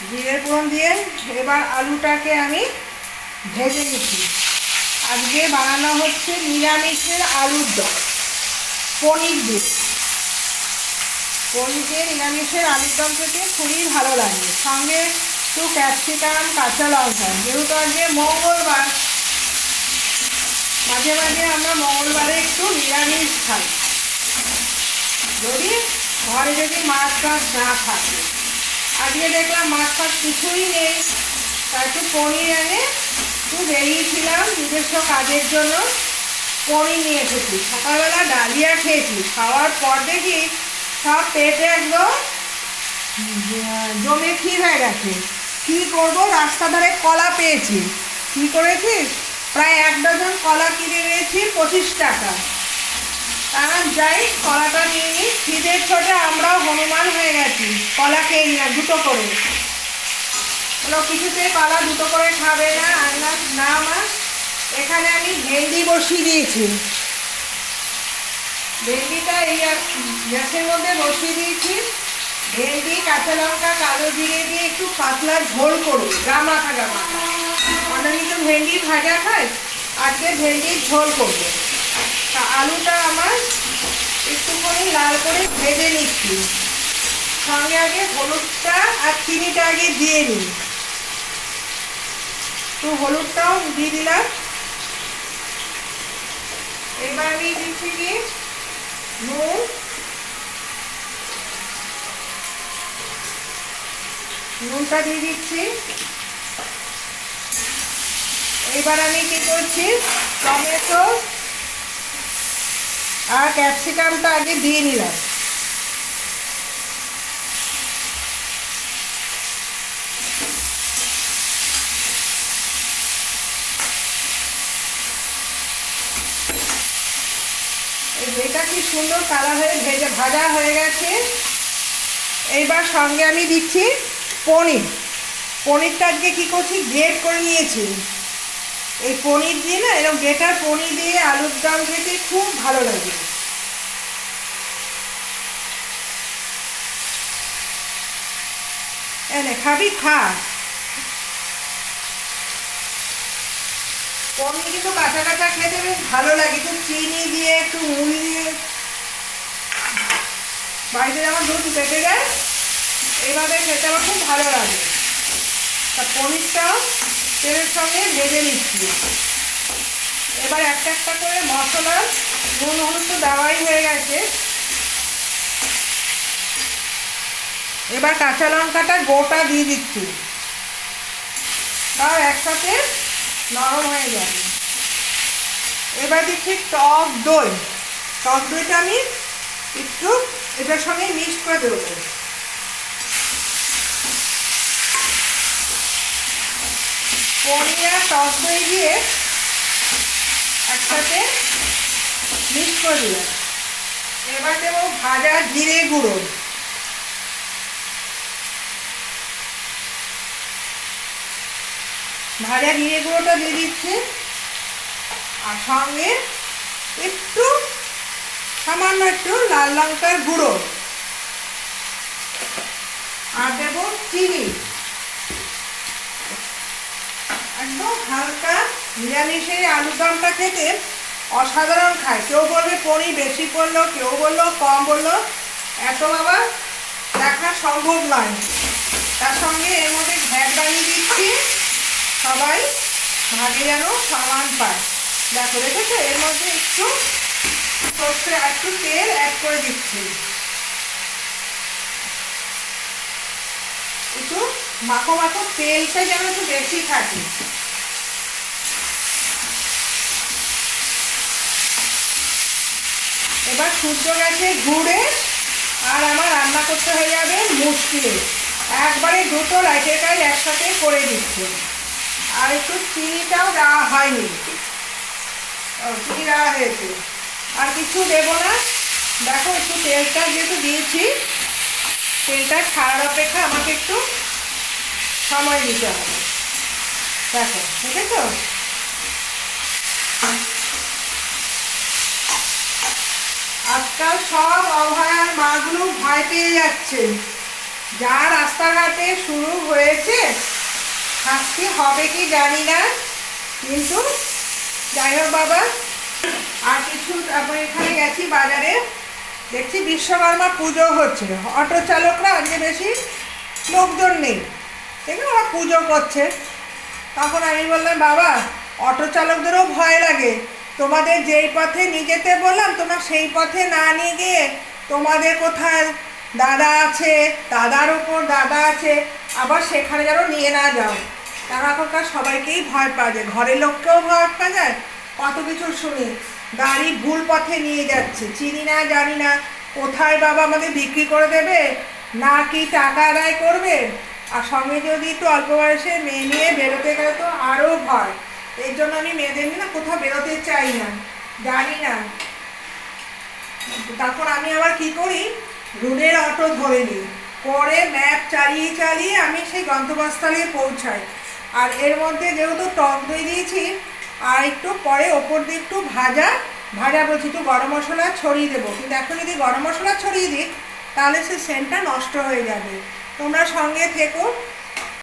জিরে ফোড়ন দিয়ে এবার আলুটাকে আমি ভেজে নিচ্ছি। আজকে বানানো হচ্ছে নিরামিষের আলুর দম, পনির দিয়ে। পনির নিরামিষের আলুর দম খেতে খুবই ভালো লাগে। সঙ্গে একটু ক্যাপসিকাম, কাঁচা লঙ্কা। যেহেতু আজকে মঙ্গলবার, মাঝে মাঝে আমরা মঙ্গলবারে একটু নিরামিষ খাই। যদি ঘরে যদি মাছ টাছ না থাকে। আজকে দেখলাম মাছ টাছ কিছুই নেই। তা একটু পনির এনে একটু বেরিয়েছিলাম নিজস্ব কাজের জন্য। পনির নিয়ে এসেছি। সকালবেলা ডালিয়া খেয়েছি। খাওয়ার পর দেখি সব পেটে একদম জমে ক্ষীর হয়ে গেছে। কী করব? রাস্তা ধারে কলা পেয়েছি। কী করেছিস? প্রায় এক ডজন কলা কিনে নিয়েছি, পঁচিশ টাকা। তারা যাই, কলাটা নিয়ে নিই খিদের ছোটে আমরাও হনুমান হয়ে গেছি। কলা খেয়ে নিলাম, দুটো করে। বলো কিছুতেই কলা দুটো করে খাবে না? আন্দাজ না আমার এখানে আমি ভেন্ডি বসিয়ে দিয়েছি। ভেন্ডিটা এই গ্যাসের মধ্যে বসিয়ে দিয়েছি। ভেন্ডি, কাঁচা লঙ্কা, কালো জিরে দিয়ে একটু পাতলা ঝোল করব। গামা থাকা মাথা অনেকে তো ভেন্ডি ভাজা খায়, আজকে ভেন্ডির ঝোল করব। আলুটা আমার একটুখানি লাল করে ভেজে নিচ্ছি। সঙ্গে আগে হলুদটা আর চিনিটা আগে দিয়ে নিই। তো হলুদটাও দিয়ে দিলাম। এবার আমি দিচ্ছি কি? নুন। নুনটা দিয়ে দিচ্ছি। এবার আমি কি করছি? টমেটো আর ক্যাপসিকামটা আগে দিয়ে নিলাম। এটা কি সুন্দর কালার হয়ে ভেজে ভাজা হয়ে গেছে। এইবার সঙ্গে আমি দিচ্ছি পনির। পনিরটা আজকে কী করছি, গ্রেট করে নিয়েছি। এই পনির দিয়ে না এরকম গেটার পনির দিয়ে আলুর দম খেতে খুব ভালো লাগে। খাবি? খা। পনির কিন্তু কাঁচা কাঁচা খেতে বেশ ভালো লাগে, একটু চিনি দিয়ে, একটু মুড়ি দিয়ে। বাড়িতে যেমন দুধ পেটে যায়, এইভাবে খেতে আমার খুব ভালো লাগে। তা পনিরটাও তেলের সঙ্গে ভেজে নিচ্ছি। এবার একটা একটা করে মশলা, নুন, হলুদ তো দেওয়াই হয়ে গেছে। এবার কাঁচা লঙ্কাটা গোটা দিয়ে দিচ্ছি। তাও একসাথে নরম হয়ে যাবে এবার দিচ্ছি টক দই। টক দইটা আমি একটু এটার সঙ্গে মিক্স করে দেবো। পনির টক দই দিয়ে একসাথে মিক্স করে দিলাম। এবার দেবো ভাজা জিরে গুঁড়ো। ভাজা জিরে গুঁড়োটা দিয়ে দিচ্ছি। আর সঙ্গে একটু, সামান্য একটু লাল লঙ্কার গুঁড়ো। আর দেবো চিনি। একদম হালকা নিরামিষের আলুর দমটা খেতে অসাধারণ খায়। কেউ বলবে পনির বেশি পড়ল কেউ বলল কম বলল। এত বাবা দেখা সম্ভব নয়। তার সঙ্গে এর মধ্যে ঘ্যাট বানিয়ে দিচ্ছি। সবাই ভাগে যেন সমান পায়। দেখো, দেখেছ? এর মধ্যে একটু সর্ষে একটু তেল অ্যাড করে দিচ্ছি। একটু মাখো মাখো তেলটা যেন একটু বেশি থাকে। এবার সূর্য গেছে ঘুরে আর আমার রান্না করতে হয়ে যাবে মুশকিলে একবারে দুটো লাইটের কাজ একসাথে করে দিচ্ছে। আর একটু চিনিটাও দেওয়া হয়নি। চিনি দেওয়া হয়েছে। আর কিছু দেবো না। দেখো, একটু তেলটা যেহেতু দিয়েছি তেলটা ছাড়ার অপেক্ষা আমাকে একটু সময় দিতে হবে। দেখো দেখেছ আজকাল সব অভয়ার মাগুলো ভয় পেয়ে যাচ্ছে। যা রাস্তাঘাটে শুরু হয়েছে শাস্তি হবে কি জানি না, কিন্তু যাই হোক বাবা, আর কিছু তারপরে এখানে গেছি বাজারে। দেখছি বিশ্বকর্মা পুজো হচ্ছে। অটো চালকরা আজকে বেশি লোকজন নেই। দেখুন ওরা পুজো করছে। তখন আমি বললাম, বাবা, অটো চালকদেরও ভয় লাগে। তোমাদের যেই পথে নিয়ে যেতে বললাম, তোমরা সেই পথে না নিয়ে গিয়ে তোমাদের কোথায় দাদা আছে, দাদার উপর দাদা আছে, আবার সেখানে যেন নিয়ে না যাও। কারণ এখনকার সবাইকেই ভয় পাওয়া যায়। ঘরের লোককেও ভয় পাওয়া যায়। কত কিছু শুনি। গাড়ি ভুল পথে নিয়ে যাচ্ছে। চিনি না, জানি না, কোথায় বাবা আমাদের বিক্রি করে দেবে? না কি টাকা আদায় করবে? আর সঙ্গে যদি একটু অল্প বয়সে মেয়ে নিয়ে বেরোতে গেলে তো আরও ভয়। এই জন্য আমি মেয়েদের নিয়ে না কোথাও বেরোতে চাই না, জানি না। তারপর আমি আবার কি করি? রুটের অটো ধরে নিই। পরে ম্যাপ চালিয়ে চালিয়ে আমি সেই গন্তব্যস্থলে পৌঁছাই। আর এর মধ্যে যেহেতু টক দই দিয়েছি, আর একটু পরে ওপর দিয়ে একটু ভাজা ভাজা বলছি একটু গরম মশলা ছড়িয়ে দেবো। কিন্তু এখন যদি গরম মশলা ছড়িয়ে দিই, তাহলে সে সেন্টটা নষ্ট হয়ে যাবে। তোমরা সঙ্গে থেকো।